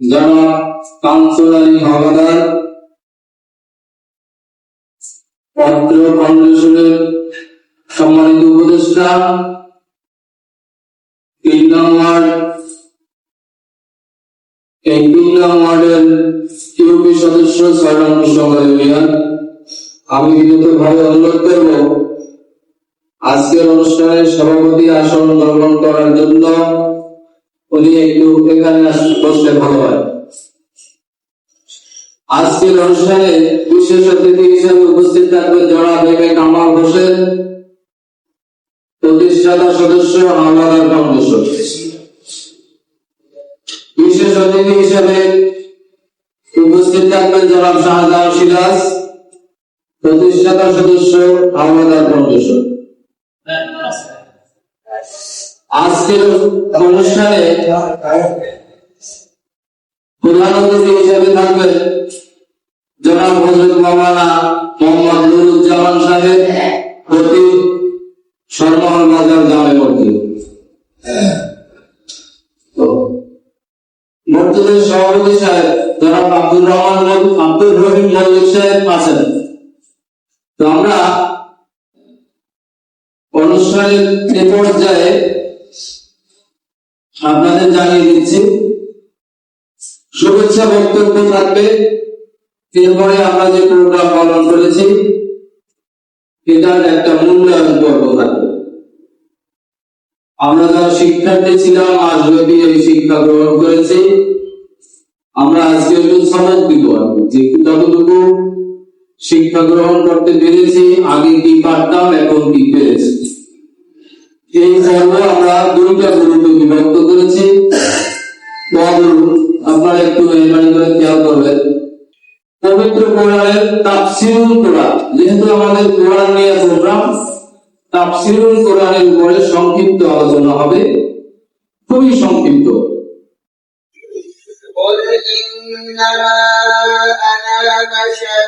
জনাব কাউন্সিল আলী পত্র ফাউন্ডেশনের সম্মানিত উপদেষ্টা তিন নম্বর এই তিন নম্বরের ইউপি সদস্য ছয় নম্বর সভায় ইউনিয়ন আমি বিনীতভাবে অনুরোধ করব, আজকের অনুষ্ঠানের সভাপতি আসন গ্রহণ করার জন্য উনি একটু এখানে বসলে ভালো হয়। আজকের অনুষ্ঠানে বিশেষ অতিথি হিসেবে উপস্থিত থাকবে জনাব এম এ কামাল হোসেন, প্রতিষ্ঠাতা সদস্য হাওলাদার ফাউন্ডেশন। বিশেষ অতিথি হিসেবে উপস্থিত থাকবেন জনাব শাহজাহান সিরাজ প্রতিষ্ঠাতা সদস্য হাওলাদার ফাউন্ডেশন। আজকের অনুষ্ঠানে প্রধান অতিথি হিসেবে থাকবেন জনাব হজরত মাওলানা মোহাম্মদ নুরুজ্জামান সাহেব, প্রতি সরমহল বাজার জামে মসজিদ। মসজিদের সভাপতি সাহেব জনাব আব্দুর রহমান আব্দুর রহিম মল্লিক সাহেব আছেন। তো আমরা অনুষ্ঠানের এ পর্যায়ে আপনাদের জানিয়ে দিচ্ছি। শুভেচ্ছা বক্তব্য থাকবে এরপরে আমরা যে প্রোগ্রাম পালন করেছি, এটার একটা মূল্যায়ন পর্ব থাকবে আমরা যারা শিক্ষার্থী ছিলাম মাসব্যাপী এই শিক্ষা গ্রহণ করেছি, আমরা আজকে একটু সনদ দিব যে যতটুকু শিক্ষা গ্রহণ করতে পেরেছি, আগে কি পারতাম, এখন কি পেরেছি? এই পর্ব আমরা দুইটা গ্রুপে বিভক্ত করেছি পদরূপ আপনারা একটু মেহরবানি করে খেয়াল করবেন পবিত্র কোরআনের তাফসিরুল কোরআন যেহেতু আমাদের কোরআন নিয়ে প্রোগ্রাম তাফসিরুল কোরআনের উপরে সংক্ষিপ্ত আলোচনা হবে খুবই সংক্ষিপ্ত قل إنما أنا بشر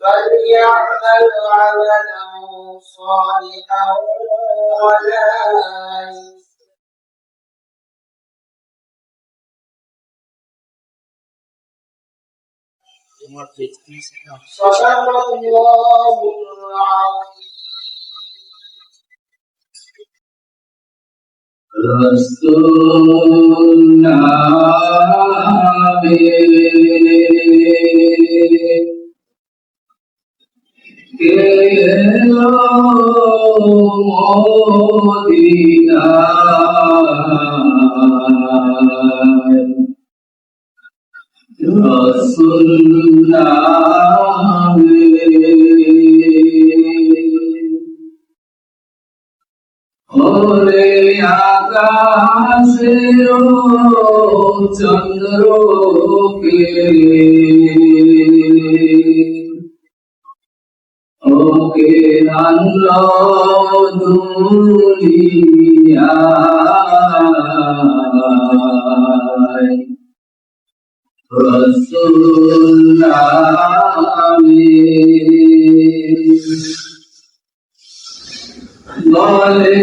فليعمل عملا صالحا ولا صدق الله العظيم. رسول নামে কেলো মদিনায় রসুল নামে ওরে আকাশে ও চন্দ্র কে ওকে আনল দুনিয়ায় রসুল বলে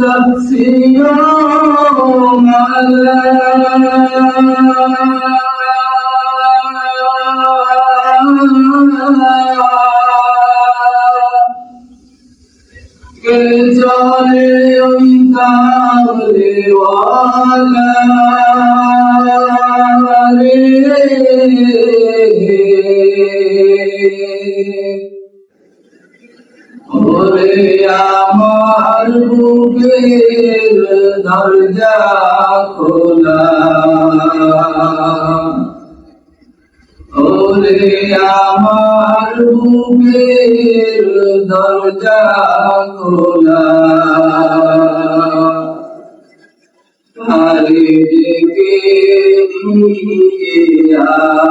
তফসিও কে আমার বুকের দরজা খোলা। ওরে আমার বুকের দরজা খোলা আরে ডেকে নিয়ে আয়।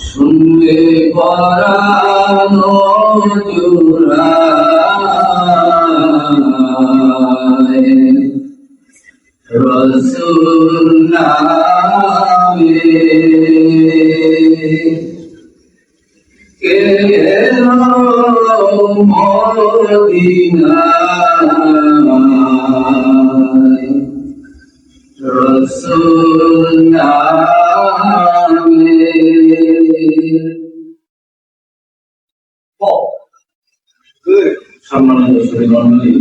শুনলে পরানো রসুল নামে মদিনায় রসুল সম্মানিত শ্রী মন্ডলী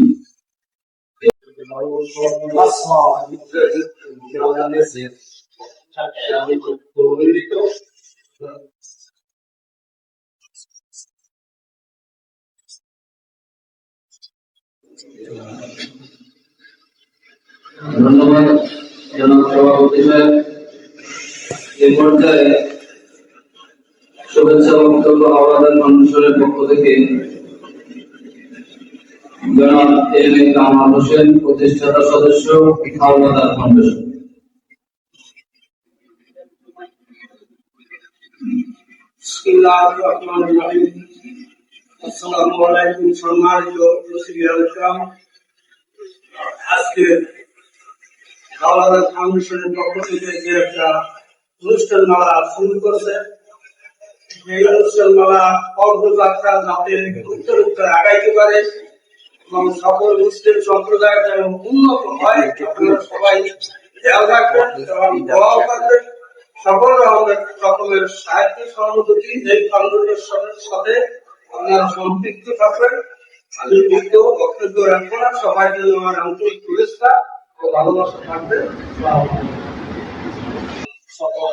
ধন্যবাদ। জনাব সভাপতি এই পর্যায়ে শুভেচ্ছা বক্তব্য আওয়াদান ফাউন্ডেশনের পক্ষ থেকে জনাব এম এ কামাল হোসেন, প্রতিষ্ঠাতা সদস্য আওয়াদান ফাউন্ডেশন আসসালামু আলাইকুম সম্মানিত আজকে হাওলাদার ফাউন্ডেশনের পক্ষ থেকে যে একটা অনুষ্ঠান মালা শুরু করেছে এই অনুষ্ঠান মালা পদযাত্রা যাতে উত্তর উত্তর আগাইতে পারে এবং সকল মুসলিম সম্প্রদায় যেন উন্নত হয় সবাই খেয়াল রাখবেন এবং দোয়াও করবেন। সকল রকমের সকলের সাহিত্য সহমতি এই ফাউন্ডেশনের সাথে আপনারা সম্পৃক্ত থাকবেন। আমি বিদ্যুৎ বক্তব্য রাখব না সবাই জন্য আমার আন্তরিক শুভেচ্ছা ও ভালোবাসা থাকবে। সকল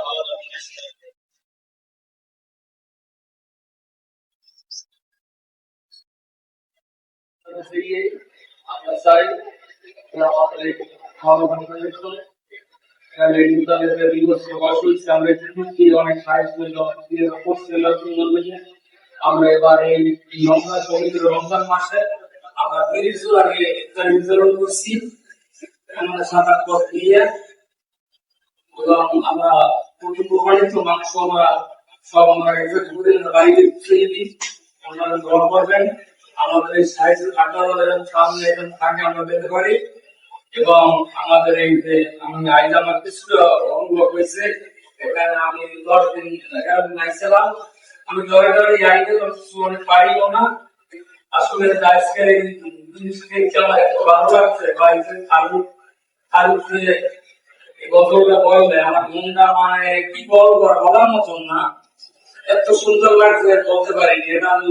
আমরা এবার এই রমজান পবিত্র রমজান মাসে আমরা তিরিশ আগে নির্ধারণ করছি। আমরা সাত আট পথ দিয়ে এবং আমরা প্রমাণিত মাংস আমরা সব আমরা বাড়িতে ফিরিয়ে দিই। আপনারা গ্রহণ করবেন। আমাদের এই সাইজ কাটানোর সামনে এখানে থাকে আমরা পেতে পারি এবং আমাদের এই যে আমি আইজ অনুভব হয়েছে, এখানে আমি দশ দিন আইছিলাম আমি ধরে ধরে এই পারিও না। আসলে আজকের এই এত ভালো লাগছে। বা এই যে যে বললে, আমার মনটা মানে কি বলব বলার মতন না। এত সুন্দর লাগছে, বলতে পারিনি। এটা আমি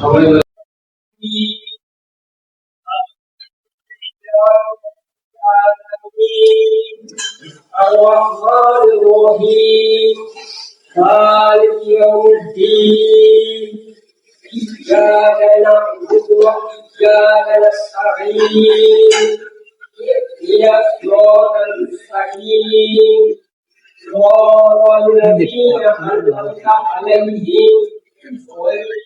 However, الرحمن الرحيم مالك يوم الدين إياك نعبد وإياك نستعين إلى الصراط المستقيم صراط الذين أنعمت عليهم غير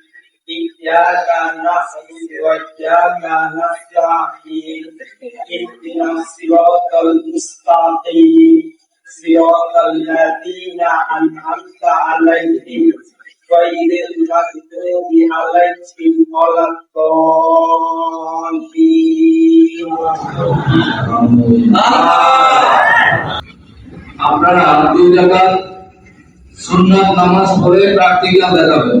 إياك نعبد وإياك نستعين اهدنا الصراط المستقيم صراط الذين أنعمت عليهم غير المغضوب عليهم ولا الضالين আপনারা দুই জায়গা সুন্নাত নামাজ পড়ে প্র্যাকটিক্যাল দেখাবেন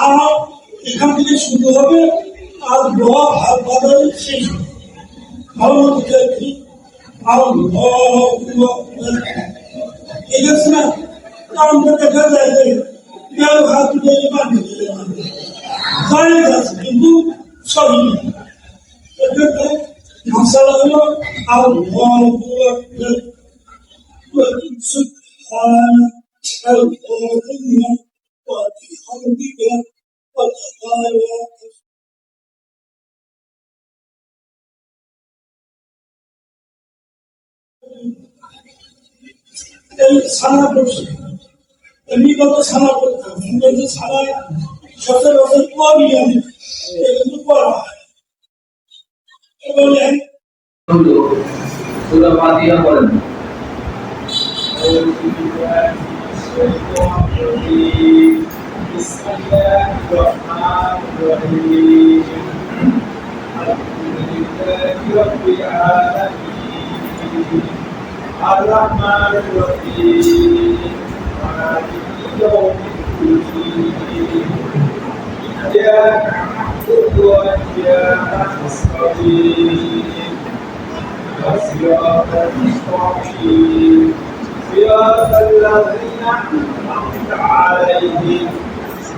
আর এখান থেকে শুরু হবে আর দোয়া হাত বাজারে শেষ হবে ভালো মতো দেখি আল্লাহু আকবার। ঠিক আছে না কারণটা দেখা যায় যে কেউ হাত তুলে বাঁধে জায়েজ আছে কিন্তু সবই নেই এক্ষেত্রে মশালা হলো আল্লাহু আকবার। سبحان القرآن وبحمدك وتعالى এই ছানা করছে এমনি কত ছানা করতাম কিন্তু ছানা সচরাচর কমই আমি কিন্তু করা হয় বলে সুরা ফাতিহা পড়েন بسم الله الرحمن الرحيم الحمد لله رب العالمين الرحمن الرحيم مالك يوم الدين إياك نعبد وإياك نستعين والصراط المستقيم صراط الذين أنعمت عليهم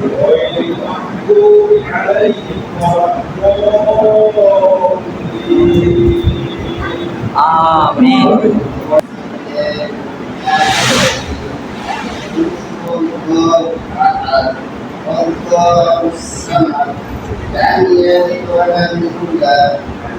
غير المغضوب عليهم ولا الضالين الله الصمد لم يلد ولم يولد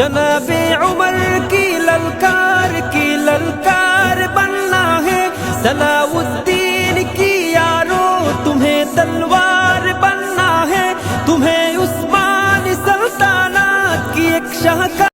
जनाब उमर की ललकार की ललकार बनना है। सलाउद्दीन की यारो, तुम्हें तलवार बनना है। तुम्हें उस्मान सल्तानात की एक शाहकार